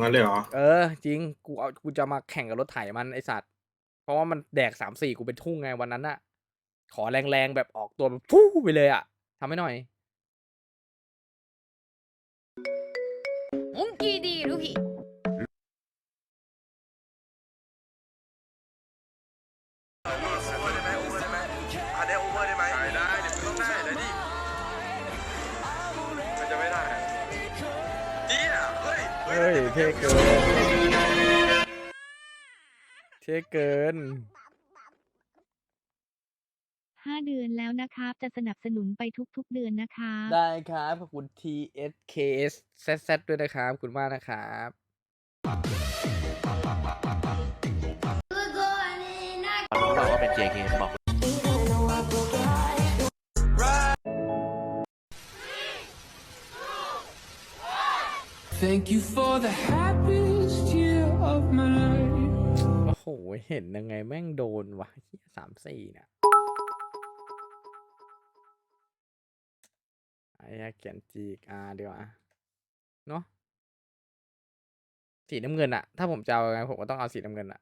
งั้นเลยเหรอ เออ จริง กูเอากูจะมาแข่งกับรถไถมันไอสัตว์ เพราะว่ามันแดกสามสี่กูเป็นทุ่งไงวันนั้นอะขอแรงๆแบบออกตัวแบบฟู้ไปเลยอะทำให้หน่อย ฮ้ยเฮ้ยเท่เกิน เท่เกิน ห้าเดือนแล้วนะครับ จะสนับสนุนไปทุกๆเดือนนะครับ ได้ครับ ขอบคุณ TSKS ZZ ด้วยนะครับขอบคุณมากนะครับ บอกว่าเป็น JK บอก Thank you for the happiest year of my life. โอ้โห เห็นยังไงแม่งโดนวะสามสี่เนี่ยไอ้เขียนจีกอาเดีกว่าเนาะสีน้ำเงินอะถ้าผมจะเอาไงผมก็ต้องเอาสีน้ำเงินอะ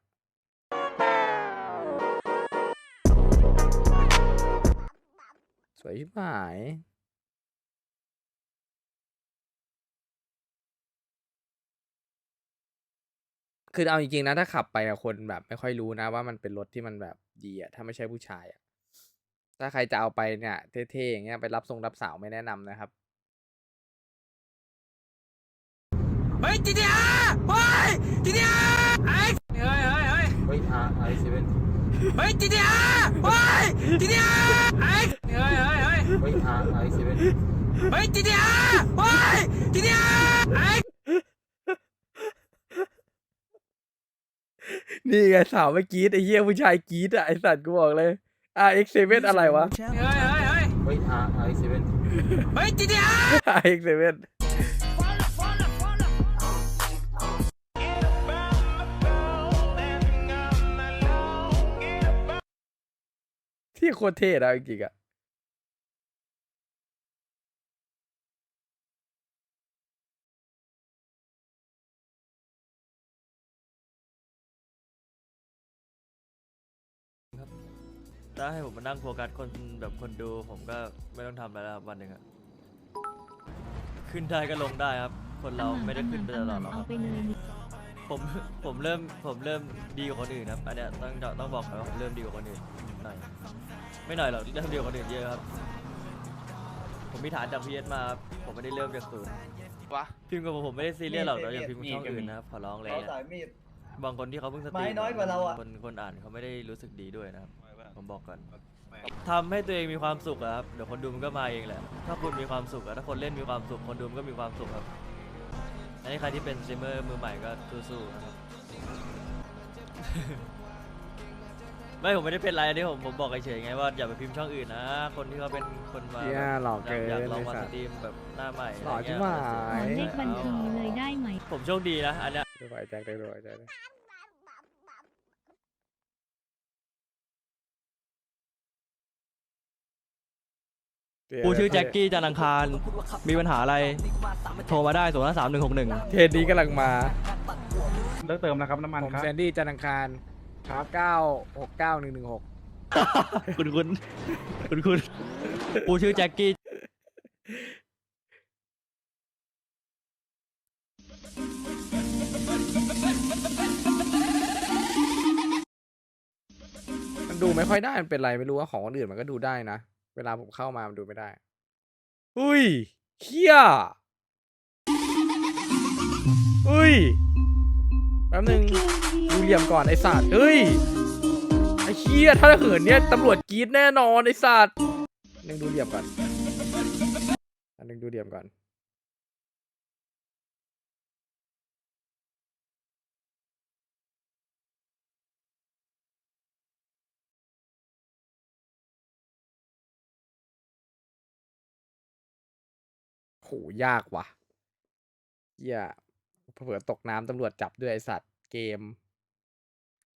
สวยชิบหาย คือเอาจริงๆนะถ้าขับไปอะคนแบบไม่ค่อยรู้นะ ว่ามันเป็นรถที่มันแบบดีอะถ้าไม่ใช่ผู้ชายอะถ้าใครจะเอาไปเนี่ยเท่ๆอย่างเงี้ยไปรับทรงรับสาวไม่แนะนำนะครับ เฮ้ยจีดีอาเฮ้ยจีดีอาไอ้เฮ้ยเฮ้ยเฮ้ยเฮ้ยอาร์ไอเซเว่นเฮ้ยจีดีอาเฮ้ยจีดีอาไอ้เฮ้ยเฮ้ยเฮ้ยเฮ้ยอาร์ไอเซเว่นเฮ้ยจีดีอาเฮ้ยจีดีอาไอ้ นี่ไงสาวเมื่อกี้ไอ้เหี้ยผู้ชายกรีดอะไอสัตว์กูบอกเลย RX7 อะไรวะ เฮ้ยเฮ้ยเฮ้ยเฮ้ยอาร์ไอเซเว่นเฮ้ยจีดีอา RX7 ที่โคตรเท่นะจริงๆอะ ถ้าให้ผมมานั่งโฟกัสคนแบบคนดูผมก็ไม่ต้องทำอะไรแล้วครับวันหนึ่งอะขึ้นได้ก็ลงได้ครับ คนเราไม่ได้ขึ้นไปตลอดหรอกคเอารับไปเลยนี่ผมผมเริ่มผมเริ่มดีกว่าคนอื่นครับอันเนี้ยต้องต้องบอกก่อนว่าผมเริ่มดีกว่าคนอื่นหน่อยไม่หน่อยหรอกเริ่มดีกว่าคนอื่นเยอะครับ ผมมีฐานจากพีเอสมาครับผมไม่ได้เริ่มจากศูนย์วะ พิมพ์กับผมผมไม่ได้ซีเรียสหรอกเราอย่าพิมพ์ช่องอื่นนะครับขอร้องเลยเขาอะสายมีด บางคนที่เขาเพิ่งสตรีไม้น้อยกว่าเราอะ คนคนอ่านเขาไม่ได้รู้สึกดีด้วยนะครับ ผมบอกก่อนทำให้ตัวเองมีความสุขอะครับเดี๋ยวคนดูมันก็มาเองแหละ ถ้าคุณมีความสุขอะถ้าคนเล่นมีความสุข คนดูมันก็มีความสุขครับ อันนี้ใครที่เป็นสตรีมเมอร์มือใหม่ก็สู้ๆนะครับ ไม่ผมไม่ได้เป็นไรอันนี้ผมผมบอกเฉยๆไงว่าอย่าไปพิมพ์ช่องอื่นนะ คนที่เขาเป็นคนมาเหี้ยหลอกเกินอยากลองไอ้มาสัสตว์ตรีมแบบหน้าใหม่หล่ออะไรชิบเงี้ยหายขอเลขบัญชีเลยได้ไหม ผมโชคดีนะอันเนี้ยดูไอ้แจ็คได้ดูไอ้แจ็คได้เดี๋ยว กูชื่อเทแจ็คกี้จันทร์อังคาร มีปัญหาอะไร โทรมาได้ศูนย์ห้าสามหนึ่งหกหนึ่งเทรนนี้กำลังมาเลิกเติมนะครับน้ำมันผมครับแซนดี้จันทร์อังคารครับเก้าหกเก้าหนึ่งหนึ่งหกคุณคุณคุณคุณกูชื่อแจ็คกี้มันดูไม่ค่อยได้มันเป็นไรไม่รู้ว่าของคนอื่นมันก็ดูได้นะ เวลาผมเข้ามามันดูไม่ได้ อุ้ยเฮียอุ้ย แป๊บนึงดูเหลี่ยมก่อนไอสัตว์เฮ้ย ไอเฮียถ้าเหินเนี่ยตำรวจกรีดแน่นอนไอสัตว์หนึ่งดูเหลี่ยมก่อนอันหนึ่งดูเหลี่ยมก่อน ยากว่ะเหี้ยเผื่อตกน้ำตำรวจจับด้วยไอสัตว์เกม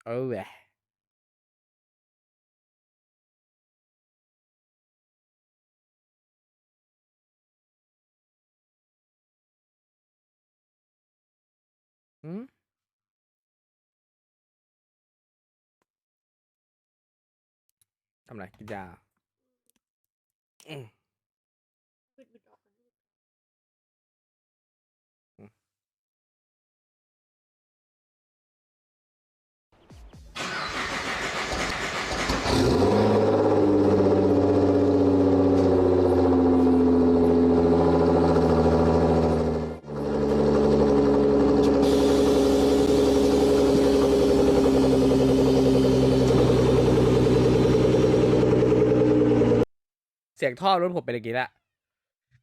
เออแหวะหืมทำไรกินยาอืม สียงท่อรถผมเป็นอย่างนี้แหละ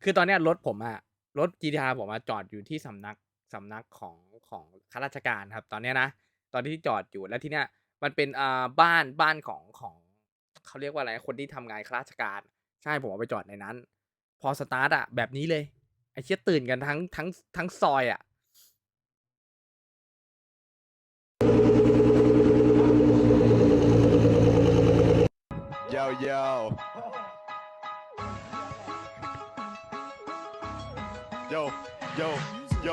คือตอนเนี้ยรถผมอะรถ GTR ผมอะจอดอยู่ที่สำนักสำนักของของข้าราชการครับ ตอนเนี้ยนะตอนที่จอดอยู่แล้วที่เนี้ยมันเป็นอ่าบ้านบ้านของของเขาเรียกว่าอะไรคนที่ทำงานข้าราชการ ใช่ผมเอาไปจอดในนั้น พอสตาร์ทอะแบบนี้เลยไอ้เชี่ยตื่นกันทั้งทั้งทั้งซอยอะยาวย โยโยโย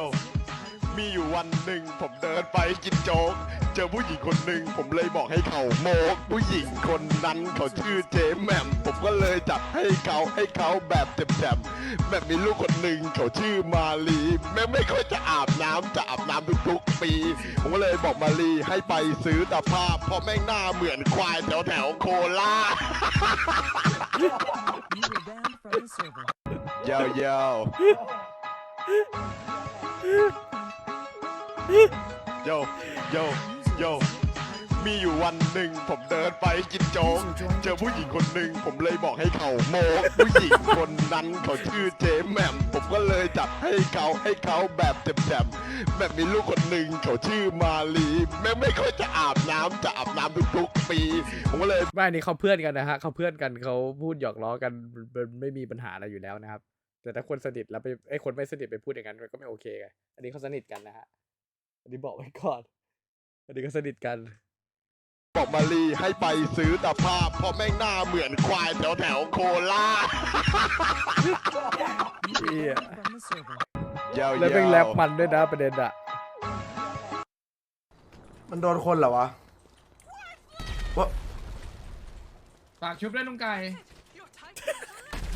มีอยู่วันหนึ่งผมเดินไปกินโจ๊ก เจอผู้หญิงคนหนึ่งผมเลยบอกให้เขาโมก ผู้หญิงคนนั้นเขาชื่อเจ๊แหม่มผมก็เลยจัดให้เขาให้เขาแบบเต็มๆแบบมีลูกคนหนึ่งเขาชื่อมาลีแม่ไม่ค่อยจะอาบน้ำจะอาบน้ำทุกๆปี ผมก็เลยบอกมาลีให้ไปซื้อตะภาพเพราะแม่งหน้าเหมือนควายแถวแถวๆโคราชยาวยาว โยโยโยมีอยู่วันหนึ่งผมเดินไปกินโจ๊กเจอผู้หญิงคนหนึ่งผมเลยบอกให้เขาโมกผู้หญิงคนนั้นเขาชื่อเจ๊แหม่มผมก็เลยจัดให้เขาให้เขาแบบเต็มๆแบบมีลูกคนหนึ่งเขาชื่อมาลีแม่งไม่ค่อยจะอาบน้ำจะอาบน้ำทุกๆปี ผมก็เลยบ้านนี้เขาเพื่อนกันนะฮะเขาเพื่อนกันเขาพูดหยอกล้อกันมันไม่มีปัญหาอะไรอยู่แล้วนะครับ แต่ถ้าคนสนิทแล้วไปไอ้คนไม่สนิทไปพูดอย่างนั้นมันก็ไม่โอเคไงอันนี้เขาสนิทกันนะฮะอันนี้บอกไว้ก่อน อันนี้ก็สนิทกัน บอกมาลีให้ไปซื้อตะภาพเพราะแม่งหน้าเหมือนควายแถวแถวๆโคราชเหี้ยยาวๆแล้วเป็นแรปมันด้วยนะประเด็นอะมันโดนคนเหรอวะวะฝากชุบด้วยลุงไก่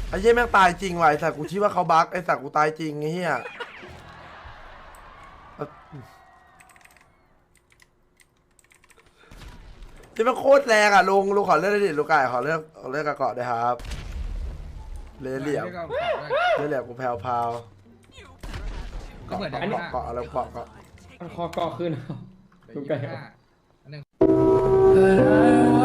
ไอ้เหี้ยแม่งตายจริงว่ะไอ้สัตว์กูคิดว่าเขาบั๊กไอ้สัตว์กูตายจริงไอ้เหี้ยเอาที่มันโคตรแรงอะลุงลุงขอเลือกได้ดิลุงไก่ขอเลือกขอเลือกกระเกาะด้วยครับ เลเหลี่ยมเลเหลี่ยมกูแพรวพราวก็เหมือนเกาะกันเกาะเกาะอะไรเกาะเกาะคอเกาะขึ้นลุงไก่ขอ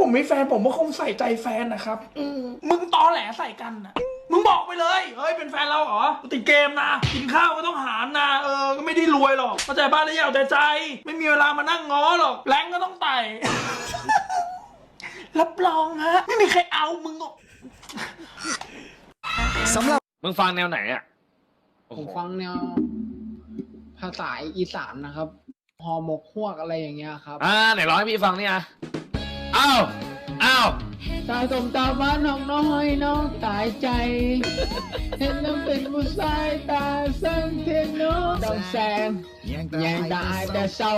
ผมมีแฟนผมก็คงใส่ใจแฟนนะครับอืมมึงตอแหลใส่กันนะมึงบอกไปเลย เฮ้ย เป็นแฟนเราเหรอกูติดเกมนะ กินข้าวก็ต้องหารนะ เออ ก็ไม่ได้รวยหรอกเข้าใจบ้านได้ยาวแต่ใจ ไม่มีเวลามานั่งง้อหรอก แรงก็ต้องไต่ รับรองฮะ ไม่มีใครเอามึงหรอกมึงฟังแนวไหนอะผมฟังแนวภาษาอีสานนะครับหอหมกฮวกอะไรอย่างเงี้ยครับ อ่าไหนร้องให้พี่ฟังนี่อะ อ้าวอ้าวตาสมตาบ้านน้องน้อยน้องตายใจ เห็นน้ำเป็นผู้ชายตาสั้นเทียนน้องต้องแซงยังได้แต่เศร้า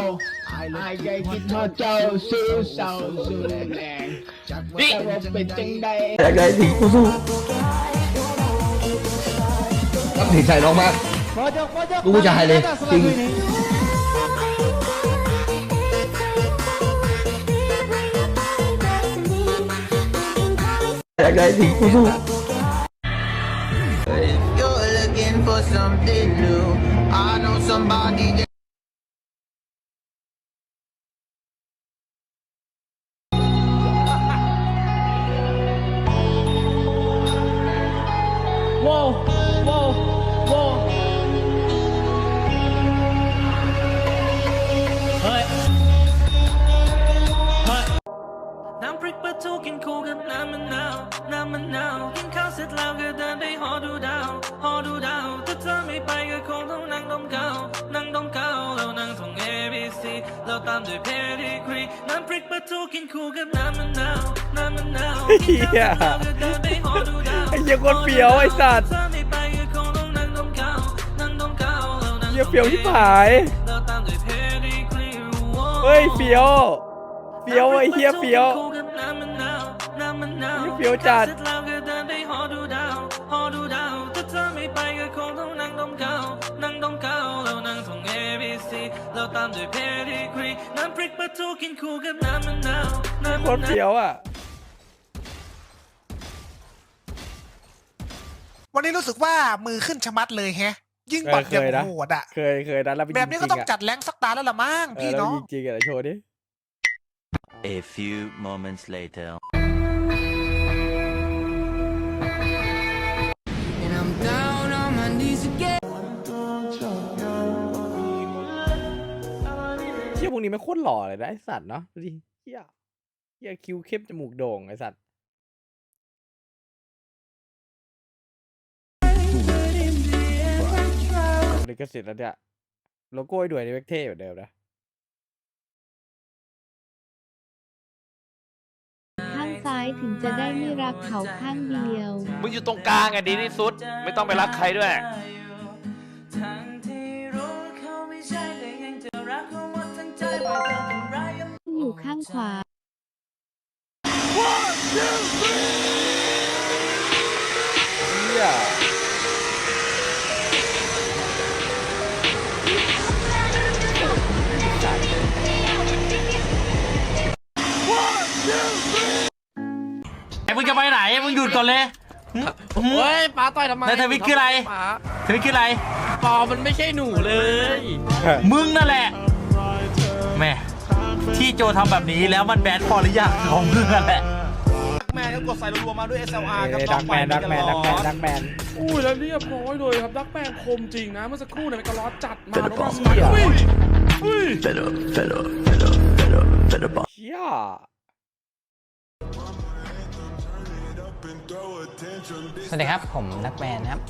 อายใจคิดทอดเจ้าสู้เศร้าสู้แรงแต่ว่าเป็นจังใดดีใจน้องมากกูผู้ชายเลยจริง อยา ตามด้วยเพดิกรีน้ำพริกปลาทูกินคู่กับน้ำมะนาวน้ำมะนาวเฮียไอ้เหี้ยคนเฟี้ยวไอ้สัตว์ถ้าไม่ไปก็คงต้องนั่งดมกาวนั่งดมกาวแล้วนั่งเฮียเฟี้ยวที่ผายเราตามด้วยเพดิกรีเฮ้ยเฟี้ยวเฟี้ยวไอ้เฮียเฟี้ยวคู่กับน้ำมะนาวน้ำมะนาวเฮียเฟี้ยวจัดเสร็จแล้วก็เดินไปหอดูดาวหอดูดาวถ้าเธอไม่ไปก็คงต้องนั่งดมกาว นั่งดมกาวแล้วนั่งท่อง A B C แล้วตามด้วยเพดิกรีน้ำพริกปลาทูกินคู่กับน้ำมะนาวน้ำโคมะตรนาว เฟี้ยวอะ วันนี้รู้สึกว่ามือขึ้นชะมัดเลยแฮะ ยิ่งบัตรอย่างโหดอะ เคยเคยนั้นแล้วไปแบบนี้ก็ต้องจัดแรงสักตาแล้วละมั้งเออพี่แล้วน้องจริงๆอะโชว์ดิ A few moments later. เชี่ยพ วกนี้ไม่โคตรหล่อเลยนะไอสัตว์เนาะดูดิเฮียเฮียคิ้วเข้มจมูกโด่งไอสัตว์ ลิขสิทธิ์แล้วเนี่ยโลโก้ให้ด้วยในเวกเท่เหมือนเดิมนะ ข้างซ้ายถึงจะได้ไม่รักเขาข้างเดียว มึงอยู่ตรงกลางอะดีที่สุด ไม่ต้องไปรักใครด้วยทั้ อยู่ข้างขวา เฮียไอ้มึงจะไปไหนมึงหยุดก่อนเลยเฮ้ยป้าต่อยทำไมแล้วทวิตคืออะไร ป้าทวิตคืออะไร ปอมันไม่ใช่หนูเลย มึงนั่นแหละ แม่ที่โจทำแบบนี้แล้วมันแบดพอหรือยังของมึงนั่นแหละแม่ก็กดใส่รัวๆมาด้วย SLR เอ้ยดักแมนดักแมนดักแมนดักแมนอุ้ยแล้วเรียบร้อยเลยครับดักแมนคมจริงนะเมื่อสักครู่เนี่ยเป็นกระล้อจัดมาแล้วก็เชี่ยอุ้ยเชี่ยสวัสดีครับผมนักแมนนะครับ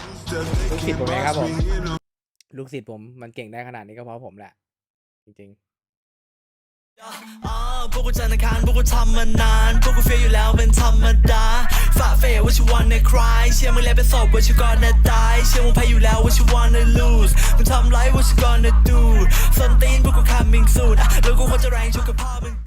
ลูกศิษย์ผมเองครับผมลูกศิษย์ผมมันเก่งได้ขนาดนี้ก็เพราะผมแหละ จริงอ๋อ พวกกูจันทร์อังคารพวกกูทำมานาน พวกกูเฟียอยู่แล้วเป็นธรรมดาฝ่าเฟยว่าชิวันในคลายเชื่อมึงแล้วเป็นศพว่าชิวก่อนนะตาย เชื่อมึงแพ้อยู่แล้วว่าชิวันใน lose มึงทำไรว่าชิ gonna do ส้นตีนพวกกู coming soon แล้วกูควรจะแรงชุกกับพ่อมึง